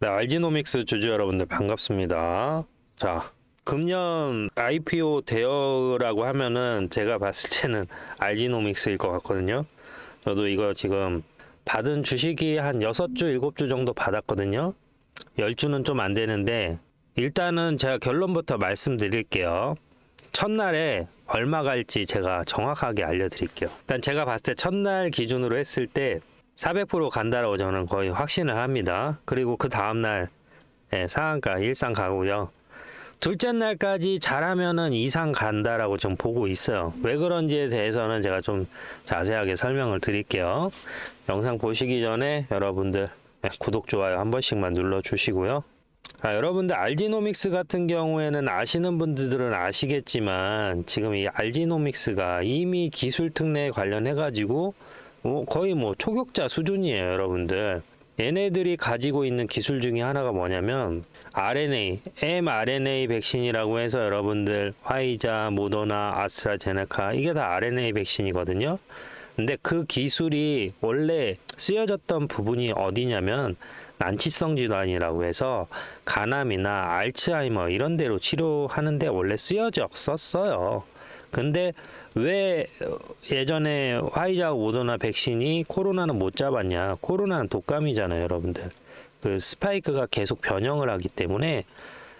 네, 알지노믹스 주주 여러분들 반갑습니다. 자, 금년 IPO 대여라고 하면은 제가 봤을 때는 알지노믹스일 것 같거든요. 저도 이거 지금 받은 주식이 한 6주, 7주 정도 받았거든요. 10주는 좀 안 되는데 일단은 제가 결론부터 말씀드릴게요. 첫날에 얼마 갈지 제가 정확하게 알려드릴게요. 일단 제가 봤을 때 첫날 기준으로 했을 때 400% 간다라고 저는 거의 확신을 합니다. 그리고 그 다음날 예, 상한가 일상 가고요. 둘째 날까지 잘하면은 이상 간다라고 좀 보고 있어요. 왜 그런지에 대해서는 제가 좀 자세하게 설명을 드릴게요. 영상 보시기 전에 여러분들 예, 구독, 좋아요 한 번씩만 눌러주시고요. 아, 여러분들 알지노믹스 같은 경우에는 아시는 분들은 아시겠지만 지금 이 알지노믹스가 이미 기술 특례에 관련해 가지고 뭐 거의 뭐 초격자 수준이에요, 여러분들. 얘네들이 가지고 있는 기술 중에 하나가 뭐냐면 RNA, mRNA 백신이라고 해서 여러분들 화이자, 모더나, 아스트라제네카 이게 다 RNA 백신이거든요. 근데 그 기술이 원래 쓰여졌던 부분이 어디냐면 난치성 질환이라고 해서 간암이나 알츠하이머 이런 데로 치료하는데 원래 쓰여졌었어요. 근데 왜 예전에 화이자 모더나 백신이 코로나는 못 잡았냐? 코로나는 독감이잖아요, 여러분들. 그 스파이크가 계속 변형을 하기 때문에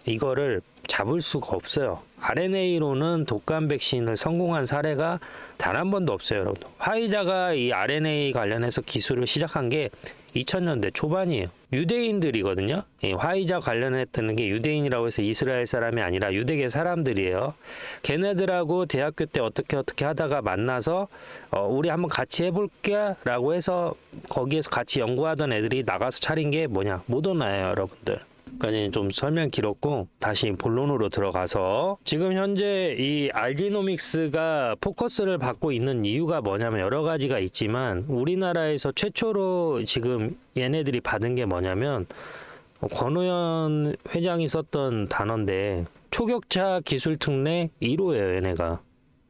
이거를 잡을 수가 없어요. RNA로는 독감 백신을 성공한 사례가 단 한 번도 없어요, 여러분. 화이자가 이 RNA 관련해서 기술을 시작한 게 2000년대 초반이에요. 유대인들이거든요. 이 화이자 관련했던 게 유대인이라고 해서 이스라엘 사람이 아니라 유대계 사람들이에요. 걔네들하고 대학교 때 어떻게 어떻게 하다가 만나서 어, 우리 한번 같이 해볼게라고 해서 거기에서 같이 연구하던 애들이 나가서 차린 게 뭐냐 모더나예요, 여러분들. 그러니까 좀 설명 길었고 다시 본론으로 들어가서 지금 현재 이 알지노믹스가 포커스를 받고 있는 이유가 뭐냐면 여러 가지가 있지만 우리나라에서 최초로 지금 얘네들이 받은 게 뭐냐면 권호연 회장이 썼던 단어인데 초격차 기술 특례 1호예요 얘네가.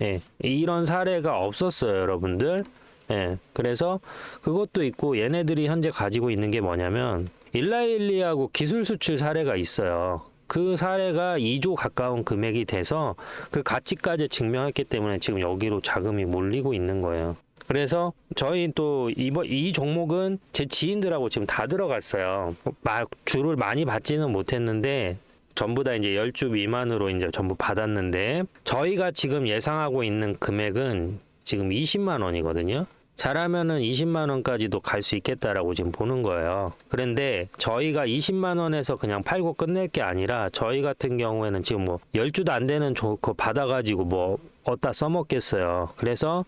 예 이런 사례가 없었어요 여러분들. 예 그래서 그것도 있고 얘네들이 현재 가지고 있는 게 뭐냐면 일라일리하고 기술 수출 사례가 있어요. 그 사례가 2조 가까운 금액이 돼서 그 가치까지 증명했기 때문에 지금 여기로 자금이 몰리고 있는 거예요. 그래서 저희 또 이번 이 종목은 제 지인들하고 지금 다 들어갔어요. 막 주를 많이 받지는 못했는데 전부 다 이제 10주 미만으로 이제 전부 받았는데 저희가 지금 예상하고 있는 금액은 지금 20만 원이거든요. 잘하면은 20만 원까지도 갈 수 있겠다라고 지금 보는 거예요. 그런데 저희가 20만 원에서 그냥 팔고 끝낼 게 아니라 저희 같은 경우에는 지금 뭐 10주도 안 되는 조거 받아가지고 뭐 어디다 써먹겠어요. 그래서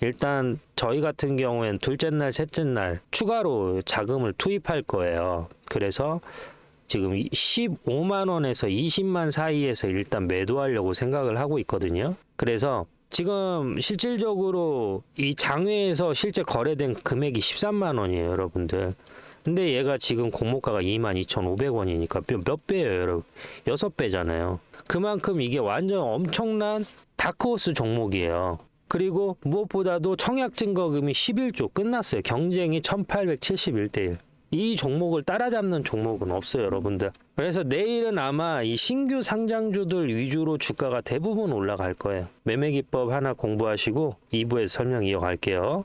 일단 저희 같은 경우에는 둘째 날, 셋째 날 추가로 자금을 투입할 거예요. 그래서 지금 15만 원에서 20만 사이에서 일단 매도하려고 생각을 하고 있거든요. 그래서 지금 실질적으로 이 장외에서 실제 거래된 금액이 13만 원이에요, 여러분들. 근데 얘가 지금 공모가가 22,500원이니까 몇 배예요, 여러분? 6배잖아요. 그만큼 이게 완전 엄청난 다크호스 종목이에요. 그리고 무엇보다도 청약 증거금이 11조 끝났어요. 경쟁이 1871대 1. 이 종목을 따라잡는 종목은 없어요, 여러분들. 그래서 내일은 아마 이 신규 상장주들 위주로 주가가 대부분 올라갈 거예요. 매매 기법 하나 공부하시고 2부에서 설명 이어갈게요.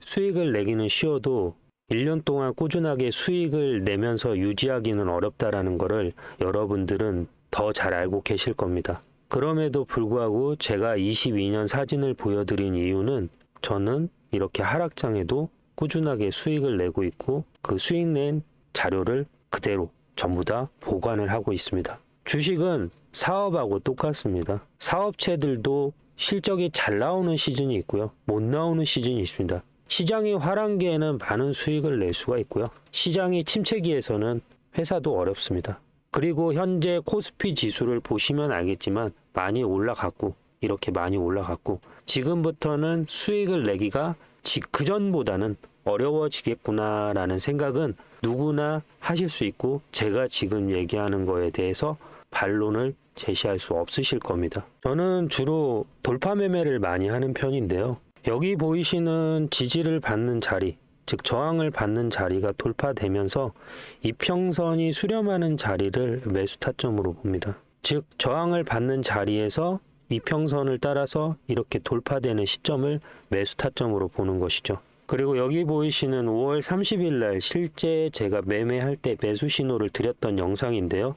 수익을 내기는 쉬워도 1년 동안 꾸준하게 수익을 내면서 유지하기는 어렵다라는 거를 여러분들은 더 잘 알고 계실 겁니다. 그럼에도 불구하고 제가 22년 사진을 보여드린 이유는 저는 이렇게 하락장에도 꾸준하게 수익을 내고 있고 그 수익 낸 자료를 그대로 전부 다 보관을 하고 있습니다. 주식은 사업하고 똑같습니다. 사업체들도 실적이 잘 나오는 시즌이 있고요. 못 나오는 시즌이 있습니다. 시장이 화랑기에는 많은 수익을 낼 수가 있고요. 시장이 침체기에서는 회사도 어렵습니다. 그리고 현재 코스피 지수를 보시면 알겠지만 많이 올라갔고 이렇게 많이 올라갔고 지금부터는 수익을 내기가 그 전보다는 어려워지겠구나라는 생각은 누구나 하실 수 있고 제가 지금 얘기하는 거에 대해서 반론을 제시할 수 없으실 겁니다. 저는 주로 돌파 매매를 많이 하는 편인데요. 여기 보이시는 지지를 받는 자리, 즉 저항을 받는 자리가 돌파되면서 이평선이 수렴하는 자리를 매수 타점으로 봅니다. 즉 저항을 받는 자리에서 이평선을 따라서 이렇게 돌파되는 시점을 매수 타점으로 보는 것이죠. 그리고 여기 보이시는 5월 30일 날 실제 제가 매매할 때 매수 신호를 드렸던 영상인데요.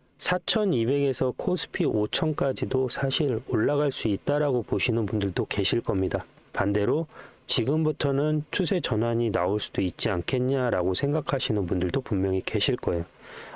4,200에서 코스피 5,000까지도 사실 올라갈 수 있다라고 보시는 분들도 계실 겁니다. 반대로 지금부터는 추세 전환이 나올 수도 있지 않겠냐라고 생각하시는 분들도 분명히 계실 거예요.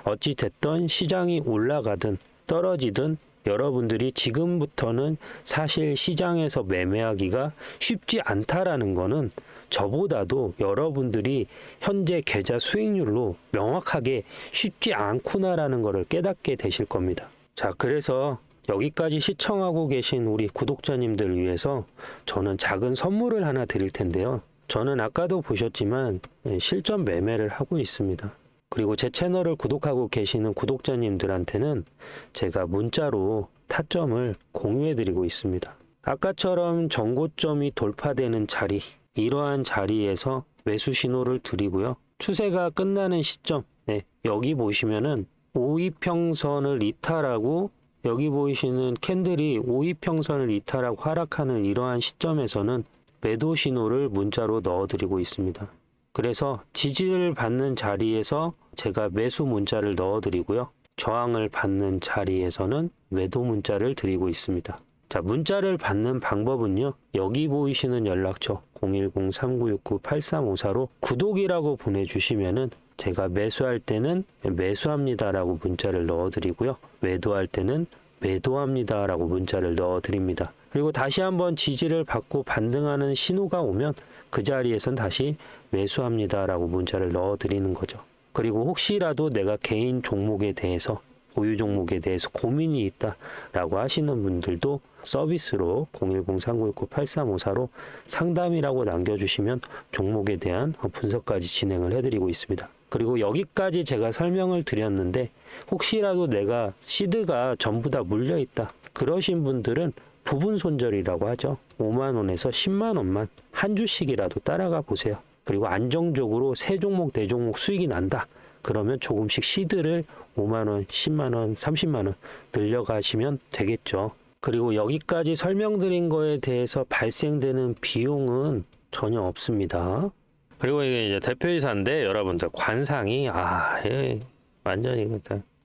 어찌 됐던 시장이 올라가든 떨어지든 여러분들이 지금부터는 사실 시장에서 매매하기가 쉽지 않다라는 거는 저보다도 여러분들이 현재 계좌 수익률로 명확하게 쉽지 않구나라는 것을 깨닫게 되실 겁니다. 자, 그래서 여기까지 시청하고 계신 우리 구독자님들 위해서 저는 작은 선물을 하나 드릴 텐데요. 저는 아까도 보셨지만 예, 실전 매매를 하고 있습니다. 그리고 제 채널을 구독하고 계시는 구독자님들한테는 제가 문자로 타점을 공유해 드리고 있습니다. 아까처럼 정고점이 돌파되는 자리, 이러한 자리에서 매수 신호를 드리고요. 추세가 끝나는 시점, 네, 여기 보시면은 5이평선을 이탈하고 여기 보이시는 캔들이 5이평선을 이탈하고 하락하는 이러한 시점에서는 매도 신호를 문자로 넣어드리고 있습니다. 그래서 지지를 받는 자리에서 제가 매수 문자를 넣어드리고요. 저항을 받는 자리에서는 매도 문자를 드리고 있습니다. 자, 문자를 받는 방법은요. 여기 보이시는 연락처 010-3969-8354로 구독이라고 보내주시면은 제가 매수할 때는 매수합니다라고 문자를 넣어드리고요. 매도할 때는 매도합니다라고 문자를 넣어드립니다. 그리고 다시 한번 지지를 받고 반등하는 신호가 오면 그 자리에선 다시 매수합니다라고 문자를 넣어드리는 거죠. 그리고 혹시라도 내가 개인 종목에 대해서 보유 종목에 대해서 고민이 있다라고 하시는 분들도 서비스로 010-3969-8354로 상담이라고 남겨주시면 종목에 대한 분석까지 진행을 해드리고 있습니다. 그리고 여기까지 제가 설명을 드렸는데 혹시라도 내가 시드가 전부 다 물려 있다 그러신 분들은 부분 손절이라고 하죠. 5만 원에서 10만 원만 한 주씩이라도 따라가 보세요. 그리고 안정적으로 세 종목 네 종목 수익이 난다. 그러면 조금씩 시드를 5만 원, 10만 원, 30만 원 늘려가시면 되겠죠. 그리고 여기까지 설명드린 거에 대해서 발생되는 비용은 전혀 없습니다. 그리고 이게 이제 대표이사인데 여러분들 관상이 아, 예, 완전히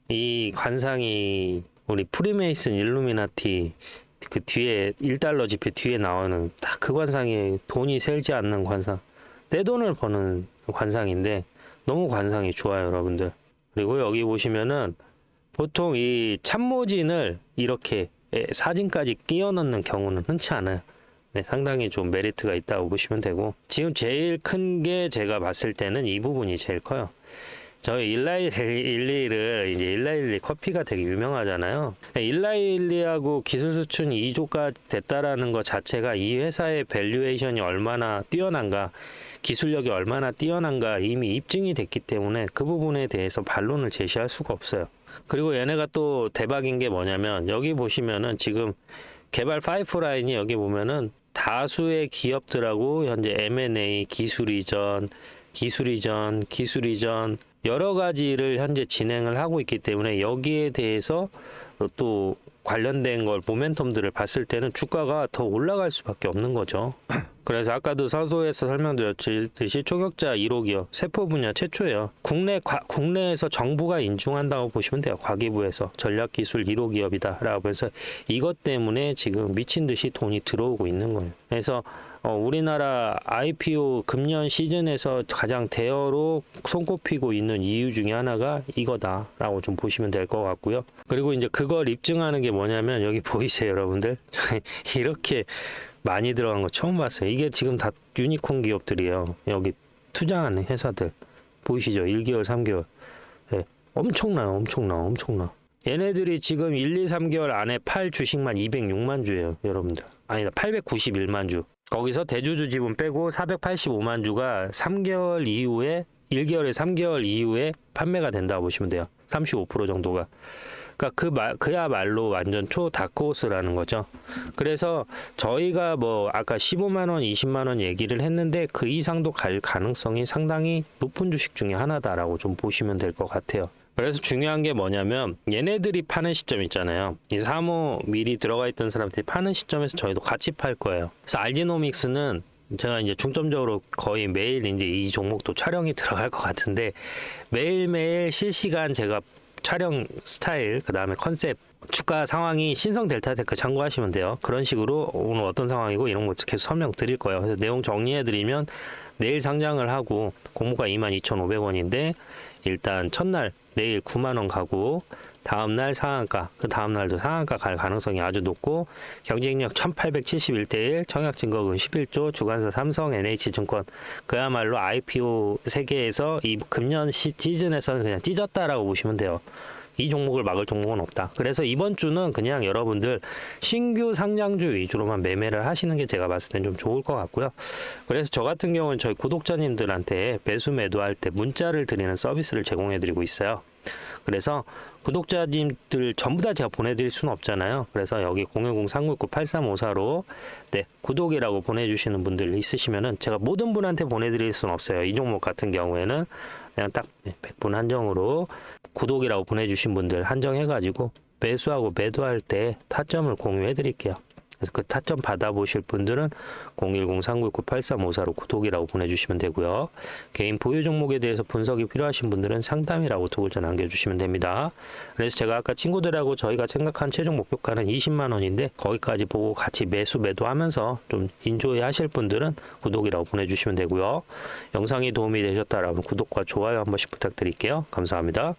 그이 관상이 우리 프리메이슨 일루미나티 그 뒤에 1달러 지폐 뒤에 나오는 딱 그 관상이 돈이 셀지 않는 관상 떼돈을 버는 관상인데 너무 관상이 좋아요, 여러분들. 그리고 여기 보시면은 보통 이 참모진을 이렇게 에, 사진까지 끼워 넣는 경우는 흔치 않아요. 네, 상당히 좀 메리트가 있다고 보시면 되고 지금 제일 큰 게 제가 봤을 때는 이 부분이 제일 커요. 저희 일라일리를 이제 일라일리 커피가 되게 유명하잖아요. 일라일리하고 기술 수준이 2조가 됐다라는 것 자체가 이 회사의 밸류에이션이 얼마나 뛰어난가, 기술력이 얼마나 뛰어난가 이미 입증이 됐기 때문에 그 부분에 대해서 반론을 제시할 수가 없어요. 그리고 얘네가 또 대박인 게 뭐냐면 여기 보시면은 지금 개발 파이프라인이 여기 보면은 다수의 기업들하고 현재 M&A 기술 이전, 기술 이전, 기술 이전 여러 가지를 현재 진행을 하고 있기 때문에 여기에 대해서 또 관련된 걸 모멘텀들을 봤을 때는 주가가 더 올라갈 수밖에 없는 거죠. 그래서 아까도 서소에서 설명드렸듯이 초격자 1호 기업 세포 분야 최초예요. 국내 과- 국내에서 정부가 인증한다고 보시면 돼요. 과기부에서 전략기술 1호 기업이다라고 해서 이것 때문에 지금 미친 듯이 돈이 들어오고 있는 거예요. 그래서 어, 우리나라 IPO 금년 시즌에서 가장 대어로 손꼽히고 있는 이유 중에 하나가 이거다라고 좀 보시면 될 것 같고요. 그리고 이제 그걸 입증하는 게 뭐냐면 여기 보이세요, 여러분들? 이렇게 많이 들어간 거 처음 봤어요. 이게 지금 다 유니콘 기업들이에요. 여기 투자하는 회사들 보이시죠? 1개월, 3개월. 네, 엄청나요, 엄청나, 엄청나. 얘네들이 지금 1, 2, 3개월 안에 팔 주식만 206만 주예요, 여러분들. 아니다, 891만 주. 거기서 대주주 지분 빼고 485만 주가 3개월 이후에 1개월에 3개월 이후에 판매가 된다고 보시면 돼요. 35% 정도가. 그러니까 그 말, 그야말로 완전 초 다크호스라는 거죠. 그래서 저희가 뭐 아까 15만 원, 20만 원 얘기를 했는데 그 이상도 갈 가능성이 상당히 높은 주식 중에 하나다라고 좀 보시면 될 것 같아요. 그래서 중요한 게 뭐냐면 얘네들이 파는 시점 있잖아요. 이 사모 미리 들어가 있던 사람들이 파는 시점에서 저희도 같이 팔 거예요. 그래서 알지노믹스는 제가 이제 중점적으로 거의 매일 이제 이 종목도 촬영이 들어갈 것 같은데 매일매일 실시간 제가 촬영 스타일, 그 다음에 컨셉, 주가 상황이 신성 델타 테크 참고하시면 돼요. 그런 식으로 오늘 어떤 상황이고 이런 거 계속 설명 드릴 거예요. 그래서 내용 정리해 드리면 내일 상장을 하고 공모가 22,500원인데 일단 첫날 내일 9만 원 가고 다음 날 상한가, 그 다음 날도 상한가 갈 가능성이 아주 높고 경쟁력 1871대 1, 청약 증거금 11조, 주관사 삼성, NH증권 그야말로 IPO 세계에서 이 금년 시, 시즌에서는 그냥 찢었다라고 보시면 돼요. 이 종목을 막을 종목은 없다. 그래서 이번 주는 그냥 여러분들 신규 상장주 위주로만 매매를 하시는 게 제가 봤을 땐 좀 좋을 것 같고요. 그래서 저 같은 경우는 저희 구독자님들한테 매수 매도할 때 문자를 드리는 서비스를 제공해 드리고 있어요. 그래서 구독자님들 전부 다 제가 보내드릴 수는 없잖아요. 그래서 여기 010-369-8354로 네, 구독이라고 보내주시는 분들 있으시면은 제가 모든 분한테 보내드릴 수는 없어요. 이 종목 같은 경우에는 그냥 딱 100분 한정으로 구독이라고 보내주신 분들 한정해가지고 매수하고 매도할 때 타점을 공유해 드릴게요. 그래서 그 타점 받아보실 분들은 010-399-8354로 구독이라고 보내주시면 되고요. 개인 보유 종목에 대해서 분석이 필요하신 분들은 상담이라고 두 글자 남겨주시면 됩니다. 그래서 제가 아까 친구들하고 저희가 생각한 최종 목표가는 20만 원인데 거기까지 보고 같이 매수 매도하면서 좀 인조해 하실 분들은 구독이라고 보내주시면 되고요. 영상이 도움이 되셨다라면 구독과 좋아요 한 번씩 부탁드릴게요. 감사합니다.